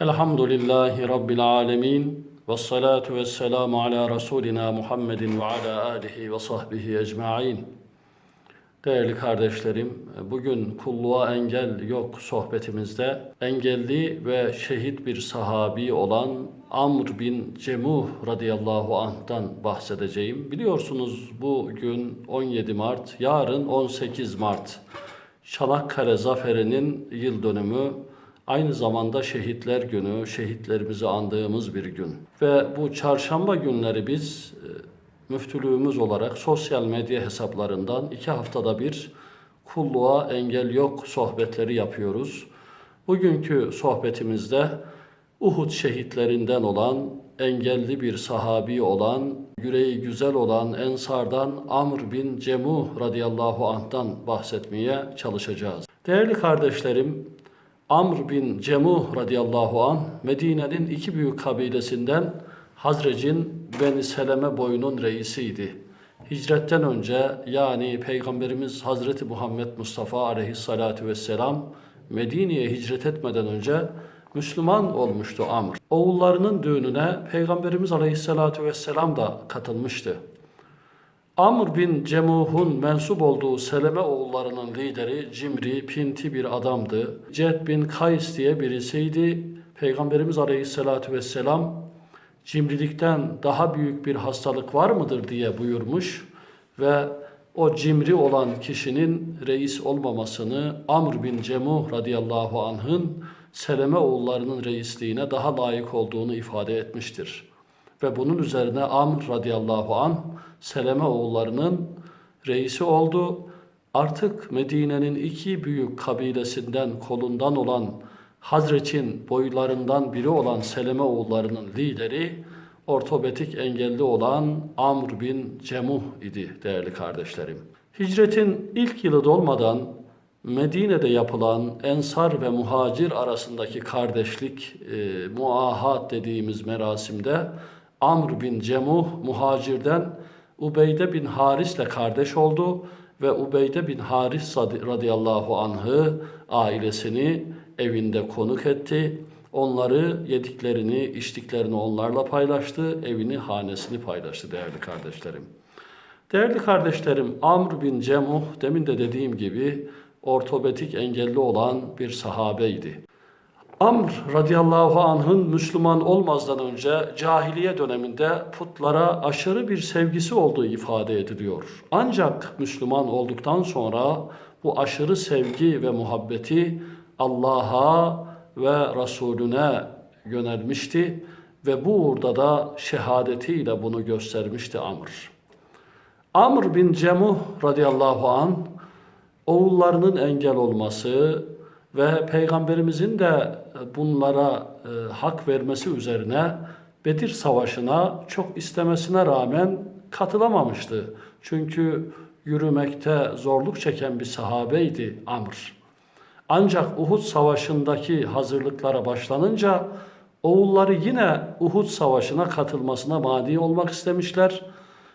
Elhamdülillahi Rabbil alemin. Ve salatu ve selamu ala Resulina Muhammedin ve ala alihi ve sahbihi ecma'in. Değerli kardeşlerim, bugün kulluğa engel yok sohbetimizde engelli ve şehit bir sahabi olan Amr bin Cemuh radıyallahu anh'tan bahsedeceğim. Biliyorsunuz bugün 17 Mart, yarın 18 Mart. Çanakkale Zaferi'nin yıl dönümü aynı zamanda Şehitler Günü, şehitlerimizi andığımız bir gün. Ve bu çarşamba günleri biz e, müftülüğümüz olarak sosyal medya hesaplarından iki haftada bir kulluğa engel yok sohbetleri yapıyoruz. Bugünkü sohbetimizde Uhud şehitlerinden olan, engelli bir sahabi olan, yüreği güzel olan Ensardan Amr bin Cemuh radıyallahu anh'tan bahsetmeye çalışacağız. Değerli kardeşlerim, Amr bin Cemuh radıyallahu anh Medine'nin iki büyük kabilesinden Hazrec'in Beni Seleme boyunun reisiydi. Hicretten önce yani Peygamberimiz Hazreti Muhammed Mustafa aleyhissalatu vesselam Medine'ye hicret etmeden önce Müslüman olmuştu Amr. Oğullarının düğününe Peygamberimiz aleyhissalatu vesselam da katılmıştı. Amr bin Cemuh'un mensup olduğu Seleme oğullarının lideri cimri, pinti bir adamdı. Ced bin Kays diye birisiydi. Peygamberimiz Aleyhisselatü Vesselam cimrilikten daha büyük bir hastalık var mıdır diye buyurmuş ve o cimri olan kişinin reis olmamasını Amr bin Cemuh radıyallahu anh'ın Seleme oğullarının reisliğine daha layık olduğunu ifade etmiştir. Ve bunun üzerine Amr radıyallahu anh Seleme oğullarının reisi oldu. Artık Medine'nin iki büyük kabilesinden kolundan olan Hazreç'in boylarından biri olan Seleme oğullarının lideri ortopedik engelli olan Amr bin Cemuh idi değerli kardeşlerim. Hicretin ilk yılı dolmadan Medine'de yapılan Ensar ve Muhacir arasındaki kardeşlik e, muahat dediğimiz merasimde Amr bin Cemuh muhacirden Ubeyde bin Haris'le kardeş oldu ve Ubeyde bin Haris radıyallahu anh'ı ailesini evinde konuk etti. Onları yediklerini, içtiklerini onlarla paylaştı, evini, hanesini paylaştı değerli kardeşlerim. Değerli kardeşlerim, Amr bin Cemuh demin de dediğim gibi ortopedik engelli olan bir sahabeydi. Amr radıyallahu anh'ın Müslüman olmazdan önce cahiliye döneminde putlara aşırı bir sevgisi olduğu ifade ediliyor. Ancak Müslüman olduktan sonra bu aşırı sevgi ve muhabbeti Allah'a ve Resulüne yönelmişti ve bu uğurda da şehadetiyle bunu göstermişti Amr. Amr bin Cemuh radıyallahu an oğullarının engel olması ve peygamberimizin de bunlara e, hak vermesi üzerine Bedir Savaşı'na çok istemesine rağmen katılamamıştı. Çünkü yürümekte zorluk çeken bir sahabeydi Amr. Ancak Uhud Savaşı'ndaki hazırlıklara başlanınca oğulları yine Uhud Savaşı'na katılmasına mani olmak istemişler.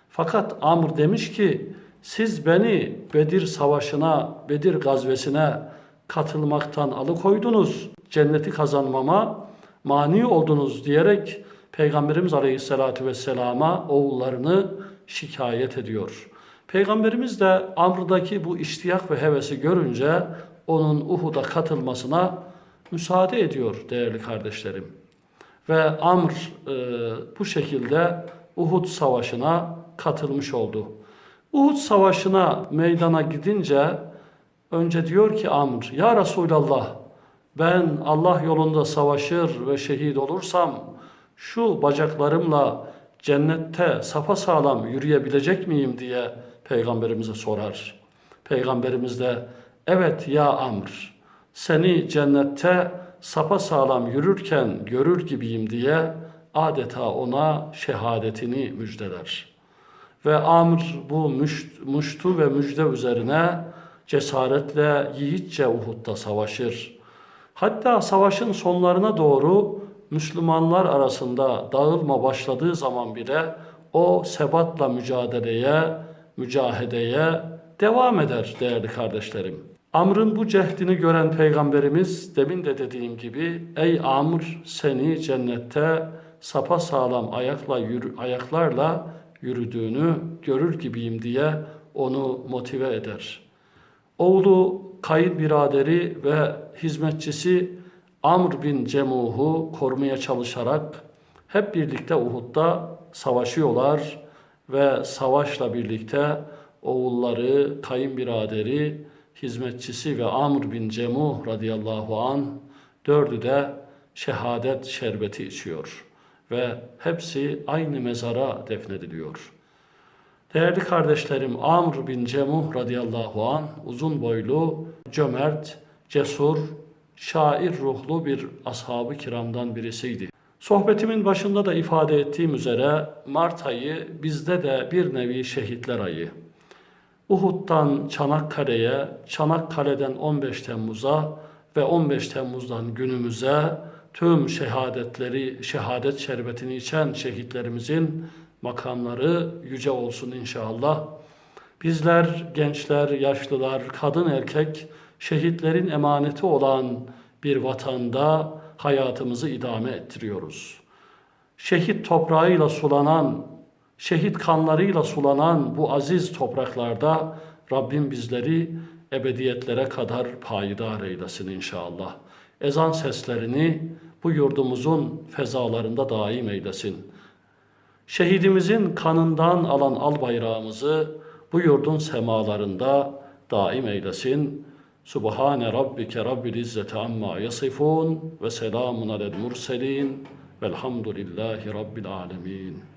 Fakat Amr demiş ki siz beni Bedir Savaşı'na, Bedir gazvesine katılmaktan alıkoydunuz. Cenneti kazanmama mani oldunuz diyerek Peygamberimiz Aleyhisselatü Vesselam'a oğullarını şikayet ediyor. Peygamberimiz de Amr'daki bu iştiyak ve hevesi görünce onun Uhud'a katılmasına müsaade ediyor değerli kardeşlerim. Ve Amr e, bu şekilde Uhud Savaşı'na katılmış oldu. Uhud Savaşı'na meydana gidince önce diyor ki Amr, Ya Resulallah ben Allah yolunda savaşır ve şehit olursam şu bacaklarımla cennette safa sağlam yürüyebilecek miyim diye peygamberimize sorar. Peygamberimiz de evet ya Amr seni cennette sapa sağlam yürürken görür gibiyim diye adeta ona şehadetini müjdeler. Ve Amr bu muştu ve müjde üzerine cesaretle yiğitçe Uhud'da savaşır. Hatta savaşın sonlarına doğru Müslümanlar arasında dağılma başladığı zaman bile o sebatla mücadeleye, mücahedeye devam eder değerli kardeşlerim. Amr'ın bu cehdini gören peygamberimiz demin de dediğim gibi ey Amr seni cennette sapa sağlam ayakla yürü, ayaklarla yürüdüğünü görür gibiyim diye onu motive eder. Oğlu kayınbiraderi ve hizmetçisi Amr bin Cemuh'u korumaya çalışarak hep birlikte Uhud'da savaşıyorlar ve savaşla birlikte oğulları, kayınbiraderi, hizmetçisi ve Amr bin Cemuh radıyallahu an dördü de şehadet şerbeti içiyor ve hepsi aynı mezara defnediliyor. Değerli kardeşlerim Amr bin Cemuh radıyallahu an uzun boylu, cömert, cesur, şair ruhlu bir ashab-ı kiramdan birisiydi. Sohbetimin başında da ifade ettiğim üzere Mart ayı bizde de bir nevi şehitler ayı. Uhud'dan Çanakkale'ye, Çanakkale'den 15 Temmuz'a ve 15 Temmuz'dan günümüze tüm şehadetleri, şehadet şerbetini içen şehitlerimizin makamları yüce olsun inşallah. Bizler, gençler, yaşlılar, kadın erkek, şehitlerin emaneti olan bir vatanda hayatımızı idame ettiriyoruz. Şehit toprağıyla sulanan, şehit kanlarıyla sulanan bu aziz topraklarda Rabbim bizleri ebediyetlere kadar payidar eylesin inşallah. Ezan seslerini bu yurdumuzun fezalarında daim eylesin. Şehidimizin kanından alan al bayrağımızı bu yurdun semalarında daim eylesin. Subhane rabbike rabbil izzeti amma yasifun ve selamun alel murselin velhamdülillahi rabbil alemin.